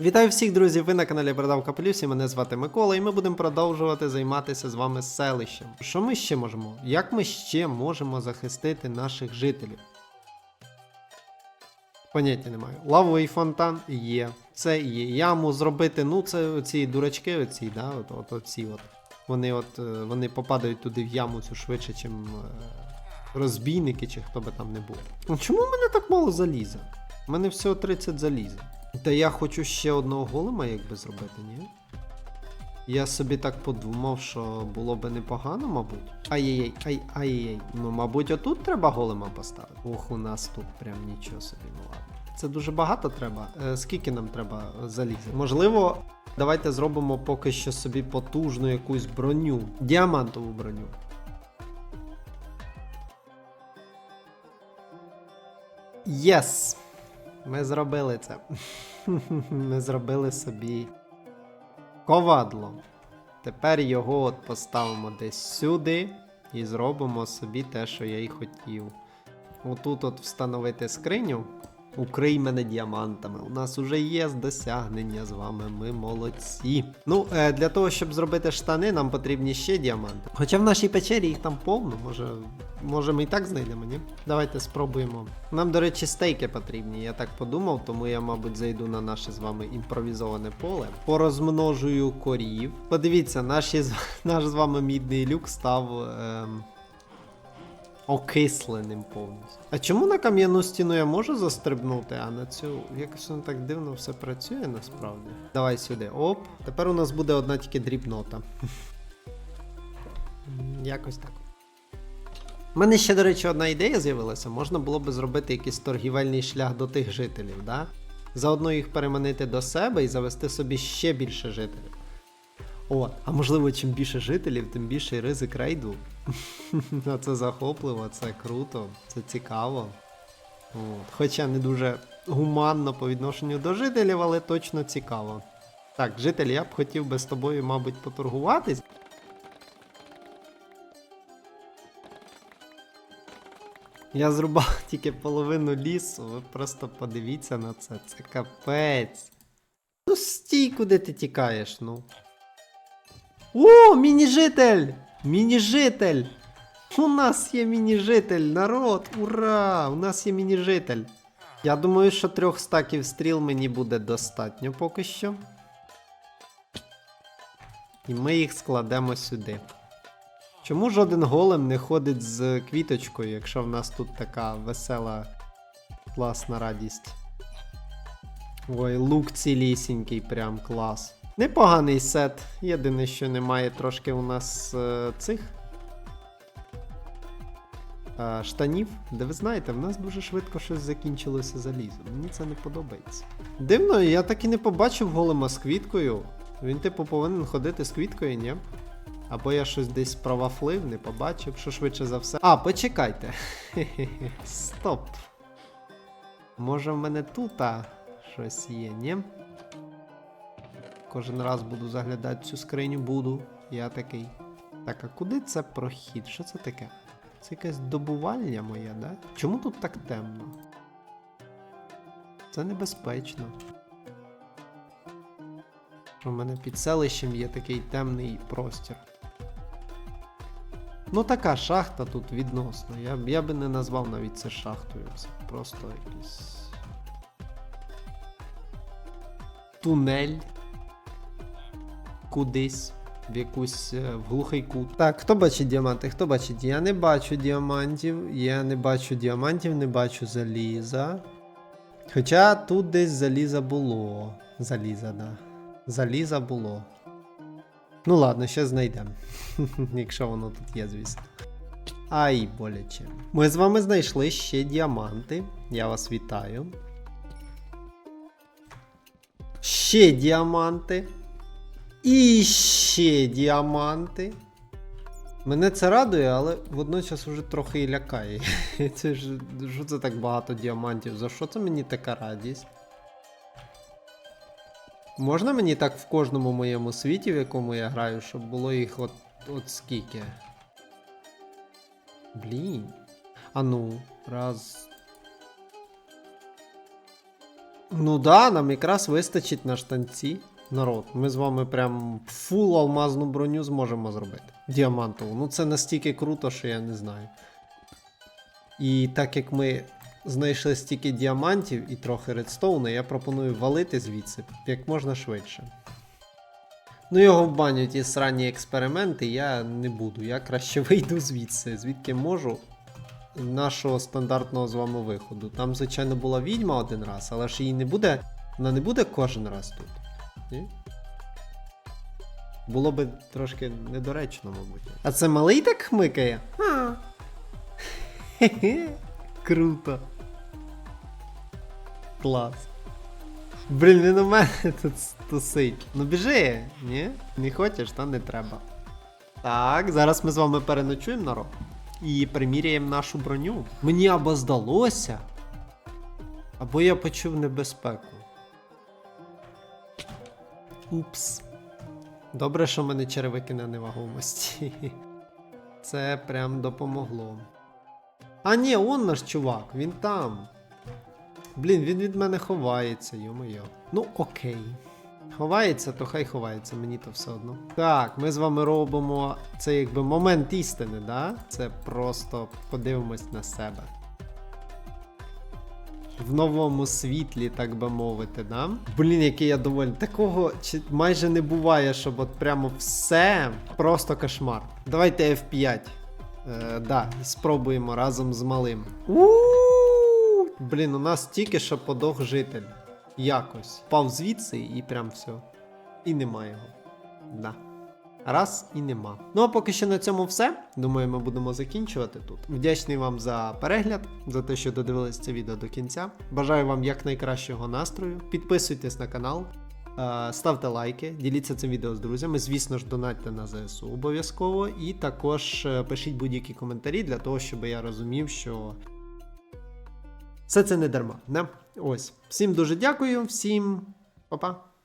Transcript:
Вітаю всіх, друзі! Ви на каналі Продав Капелюсі. Мене звати Микола, і ми будемо продовжувати займатися з вами селищем. Що ми ще можемо? Як ми ще можемо захистити наших жителів? Поняття не маю. Лавовий фонтан є. Це є. Яму зробити. Ну, це ці дурачки, оці, да? От, от, оці от. Вони от е, вони попадають туди в яму цю швидше, ніж розбійники, чи хто би там не був. Ну, Чому в мене так мало заліза? У мене всього 30 заліза. Та я хочу ще одного голема якби зробити, ні? Я собі так подумав, що було би непогано, мабуть. Ай-яй-яй, ай-ай-яй. Ну, мабуть, отут треба голема поставити. Ох, у нас тут прям нічого собі, ну ладно. Це дуже багато треба. Е, скільки нам треба заліза? Можливо, давайте зробимо поки що собі потужну якусь броню. Діамантову броню. Єс! Ми зробили це. Ми зробили собі ковадло. Тепер його от поставимо десь сюди і зробимо собі те, що я й хотів. Отут от встановити скриню. Укрий мене діамантами. У нас уже є досягнення з вами. Ми молодці. Ну, е, для того, щоб зробити штани, нам потрібні ще діаманти. Хоча в нашій печері їх там повно, може, може ми і так знайдемо, ні? Давайте спробуємо. Нам, до речі, стейки потрібні. Я так подумав, тому я, мабуть, зайду на наше з вами імпровізоване поле. Порозмножую корів. Подивіться, наші, наш з вами мідний люк став. Ем... Окисленим повністю. А чому на кам'яну стіну я можу застрибнути, а на цю якось воно так дивно все працює насправді. Давай сюди. Оп. Тепер у нас буде одна тільки дрібнота. Якось так. У мене ще, до речі, одна ідея з'явилася. Можна було би зробити якийсь торгівельний шлях до тих жителів, да? Заодно їх переманити до себе і завести собі ще більше жителів. От, а можливо, чим більше жителів, тим більший ризик рейду. А це захопливо, це круто, це цікаво. От. Хоча не дуже гуманно по відношенню до жителів, але точно цікаво. Так, житель, я б хотів би з тобою, мабуть, поторгуватись. Я зрубав тільки половину лісу, ви просто подивіться на це. Це капець. Ну стій, куди ти тікаєш, ну. О, міні-житель! Міні-житель! У нас є міні-житель, народ! Ура! У нас є міні-житель. Я думаю, що трьох стаків стріл мені буде достатньо поки що. І ми їх складемо сюди. Чому жоден голем не ходить з квіточкою, якщо в нас тут така весела, класна радість? Ой, лук цілісінький, прям клас. Непоганий сет. Єдине, що немає трошки у нас е, цих е, штанів. Де ви знаєте, в нас дуже швидко щось закінчилося залізом. Мені це не подобається. Дивно, я так і не побачив голема з квіткою. Він, типу, повинен ходити з квіткою, ні? Або я щось десь провафлив, не побачив, що швидше за все. А, почекайте. Стоп. Може в мене тут щось є, ні? Кожен раз буду заглядати цю скриню, буду. Я такий. Так, а куди це прохід? Що це таке? Це якась добувальня моя, да? Чому тут так темно? Це небезпечно. У мене під селищем є такий темний простір. Ну, така шахта тут відносно. Я, я би не назвав навіть це шахтою. Це просто якийсь. Тунель кудись. В якусь е, в глухий кут. Так, хто бачить діаманти? Хто бачить? Я не бачу діамантів. Я не бачу діамантів, не бачу заліза. Хоча тут десь заліза було. Заліза, да. Заліза було. Ну ладно, ще знайдемо. Якщо воно тут є, звісно. Ай, боляче. Ми з вами знайшли ще діаманти. Я вас вітаю. Ще діаманти. І ще діаманти. Мене це радує, але водночас уже трохи і лякає. Це ж що це так багато діамантів? За що це мені така радість? Можна мені так в кожному моєму світі, в якому я граю, щоб було їх от, от скільки? Блін. А ну, раз, Ну да, нам якраз вистачить на штанці. Народ, ми з вами прям фул алмазну броню зможемо зробити. Діамантову. Ну це настільки круто, що я не знаю. І так як ми знайшли стільки діамантів і трохи редстоуна, я пропоную валити звідси як можна швидше. Ну, його баню ті сранні експерименти я не буду. Я краще вийду звідси, звідки можу нашого стандартного з вами виходу. Там, звичайно, була відьма один раз, але ж її не буде. Вона не буде кожен раз тут. Ні? Було би трошки недоречно, мабуть. А це малий так хмикає? Хе-хе. Круто. Клас. Блін, він у мене тут тусить. Ну біжи, ні? Не хочеш, та не треба. Так, зараз ми з вами переночуємо народ. І приміряємо нашу броню. Мені або здалося, або я почув небезпеку. Упс. Добре, що в мене черевики на невагомості. Це прям допомогло. А ні, он наш чувак, він там. Блін, він від мене ховається, йо-моє. Ну, окей. Ховається, то хай ховається, мені то все одно. Так, ми з вами робимо це якби момент істини, да? Це просто подивимось на себе. В новому світлі, так би мовити, да? Блін, який я довольний. Такого майже не буває, щоб от прямо все просто кошмар. Давайте F5. Е, да, спробуємо разом з малим. У-у-у! Блін, у нас тільки що подох житель. Якось. Впав звідси і прям все. І нема його. Да. Раз і нема. Ну а поки що на цьому все. Думаю, ми будемо закінчувати тут. Вдячний вам за перегляд, за те, що додивились це відео до кінця. Бажаю вам якнайкращого настрою. Підписуйтесь на канал, е, ставте лайки, діліться цим відео з друзями. Звісно ж, донатьте на ЗСУ обов'язково. І також е, пишіть будь-які коментарі для того, щоб я розумів, що все це не дарма. Не? Ось. Всім дуже дякую, всім па-па.